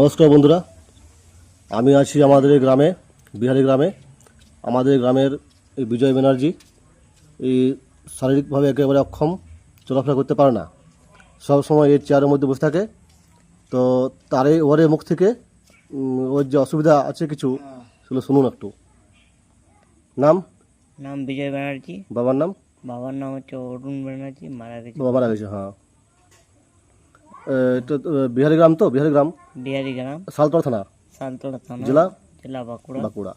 নমস্কার বন্ধুরা। আমি আছি আমাদের এই গ্রামে বিহারি গ্রামে। আমাদের গ্রামের এই বিজয় ব্যানার্জি এই শারীরিকভাবে একেবারে অক্ষম চলাফেরা করতে পারে না। সব সময় এই চেয়ারের মধ্যে বসে থাকে। তো তারই ওরে মুখ থেকে ওর যে অসুবিধা আছে কিছু সেগুলো শুনুন একটু। নাম? নাম বিজয় ব্যানার্জি। বাবার নাম? বাবার নাম হচ্ছে অরুণ ব্যানার্জি মারা গেছে। বাবা মারা গেছে হ্যাঁ। এটা বিহারি গ্রাম তো? বিহারি গ্রাম বিহারি গ্রাম সালতলা থানা? সালতলা থানা। জেলা? জেলা বাঁকুড়া। বাঁকুড়া।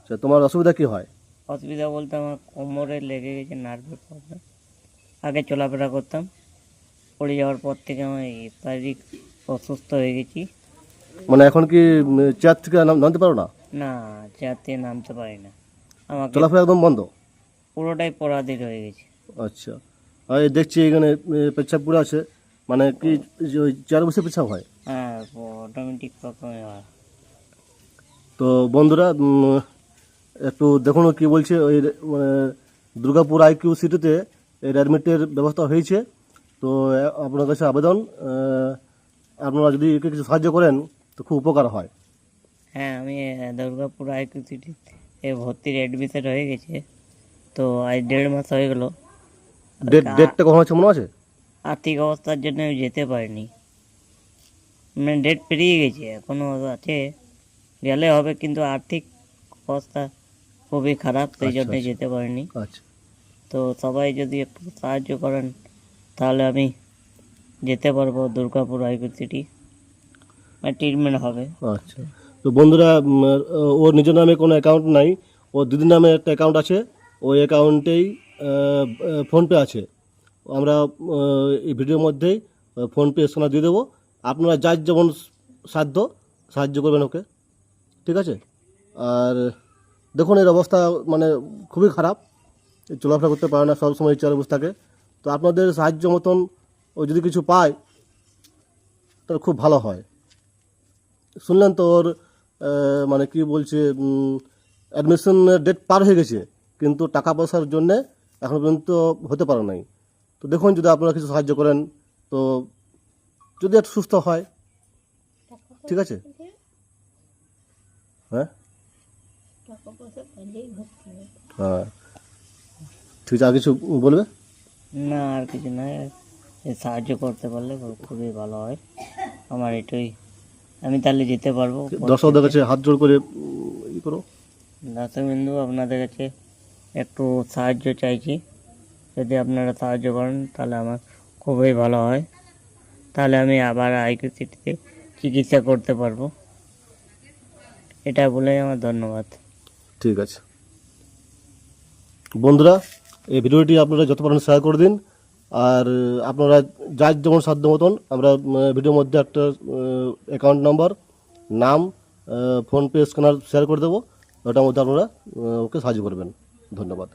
আচ্ছা তোমার অসুবিধা কি হয়? অসুবিধা বলতে আমার কোমরে লেগে গেছে নার্ভের প্রবলেম আগে চলাফেরা করতাম। পড়ে যাওয়ার পর থেকে আমি শারীরিক অসুস্থ হয়ে গেছি। মানে এখন কি চেয়ার থেকে নামতে পারো না? না যাতে নামতে পারি না। আমাকে চলাফেরা একদম বন্ধ? পুরোটাই পরাধীর হয়ে গেছে। আচ্ছা। আর এই দেখছি এখানে এ, পেচ্ছাপ পুরো আছে। মানে কি চেয়ার বসে পেচ্ছাপ হয়? হ্যাঁ অটোমেটিক হয়। তো বন্ধুরা একটু দেখুন কি বলছে ওই মানে দুর্গাপুর আইকিউ সিটিতে এই অ্যাডমিটের ব্যবস্থা হয়েছে। তো আপনার কাছে আবেদন আপনারা যদি একে কিছু সাহায্য করেন তো খুব উপকার হয়। হ্যাঁ আমি দুর্গাপুর আইকিউ সিটিতে ভর্তির অ্যাডমিশন হয়ে গেছে। তো আজ দেড় মাস হয়ে গেল। ডেট ডেটটা কখন আছে মনে আছে? আর্থিক অবস্থার জন্য আমি যেতে পারিনি। মানে ডেট পেরিয়ে গেছে এখনও আছে। গেলে হবে কিন্তু আর্থিক অবস্থা খুবই খারাপ সেই জন্য যেতে পারিনি। আচ্ছা। তো সবাই যদি একটু সাহায্য করেন তাহলে আমি যেতে পারব দুর্গাপুর আইকিউ সিটি। ট্রিটমেন্ট হবে। আচ্ছা। তো বন্ধুরা ওর নিজের নামে কোনো অ্যাকাউন্ট নাই। ওর দিদির নামে একটা অ্যাকাউন্ট আছে। ওই অ্যাকাউন্টেই ফোনপে আছে। আমরা এই ভিডিওর মধ্যেই ফোনপে সোনা দিয়ে দেবো। আপনারা যার যেমন সাধ্য সাহায্য করবেন ওকে। ঠিক আছে? আর দেখুন, এর অবস্থা মানে খুবই খারাপ। চলাফেরা করতে পারে না, সব সবসময় চেয়ারে বসে থাকে। তো আপনাদের সাহায্য মতন ও যদি কিছু পায়, তাহলে খুব ভালো হয়। শুনলেন তো ওর মানে কি বলছে অ্যাডমিশনের ডেট পার হয়ে গেছে, কিন্তু টাকা পয়সার জন্যে এখন পর্যন্ত হতে পারে নাই। তো দেখুন যদি আপনারা কিছু সাহায্য করেন তো যদি একটু সুস্থ হয় ঠিক আছে? হ্যাঁ? হ্যাঁ। ঠিক আছে আর কিছু বলবে? না আর কিছু এ সাহায্য করতে পারলে খুবই ভালো হয়। আমার এটাই। আমি তাহলে যেতে পারব। দর্শকদের কাছে হাত জোড় করে ই করো। দর্শকবিন্দু আপনাদের কাছে একটু সাহায্য চাইছি। যদি আপনারা সাহায্য করেন, তাহলে আমার খুবই ভালো হয়। তাহলে আমি আবার আইকিউ সিটিতে চিকিৎসা করতে পারব। এটা বলেই আমার ধন্যবাদ। ঠিক আছে। বন্ধুরা, এই ভিডিওটি আপনারা যত পারেন শেয়ার করে দিন। আর আপনারা যার যেমন সাধ্য মতন, আমরা ভিডিওর মধ্যে একটা অ্যাকাউন্ট নাম্বার নাম ফোনপে স্ক্যানার শেয়ার করে দেবো। ওটার মধ্যে আপনারা ওকে সাহায্য করবেন। ধন্যবাদ।